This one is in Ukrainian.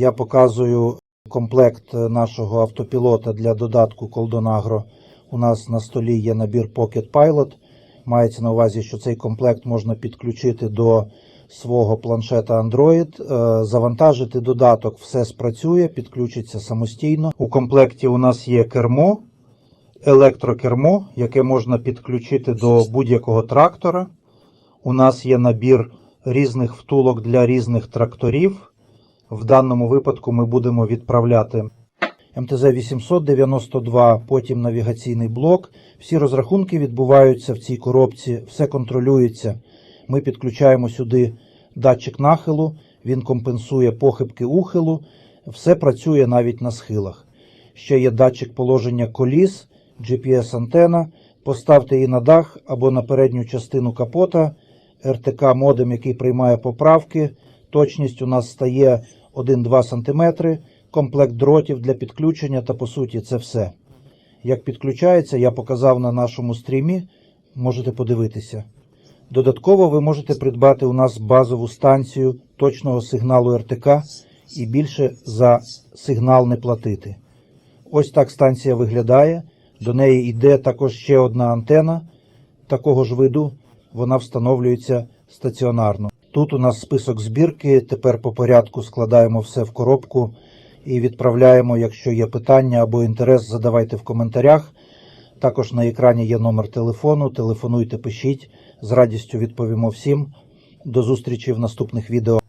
Я показую комплект нашого автопілота для додатку Coldonagro. У нас на столі є набір Pocket Pilot. Мається на увазі, що цей комплект можна підключити до свого планшета Android, е, завантажити додаток, все спрацює, підключиться самостійно. У комплекті у нас є кермо, електрокермо, яке можна підключити до будь-якого трактора. У нас є набір різних втулок для різних тракторів. В даному випадку ми будемо відправляти МТЗ 892, потім навігаційний блок. Всі розрахунки відбуваються в цій коробці, все контролюється. Ми підключаємо сюди датчик нахилу, він компенсує похибки ухилу, все працює навіть на схилах. Ще є датчик положення коліс, GPS-антена. Поставте її на дах або на передню частину капота. РТК модем, який приймає поправки. Точність у нас стає 1-2 см. Комплект дротів для підключення та по суті це все. Як підключається, я показав на нашому стрімі. Можете подивитися. Додатково ви можете придбати у нас базову станцію точного сигналу РТК і більше за сигнал не платити. Ось так станція виглядає. До неї йде також ще одна антена такого ж виду. Вона встановлюється стаціонарно. Тут у нас список збірки. Тепер по порядку складаємо все в коробку і відправляємо. Якщо є питання або інтерес, задавайте в коментарях. Також на екрані є номер телефону. Телефонуйте, пишіть. З радістю відповімо всім. До зустрічі в наступних відео.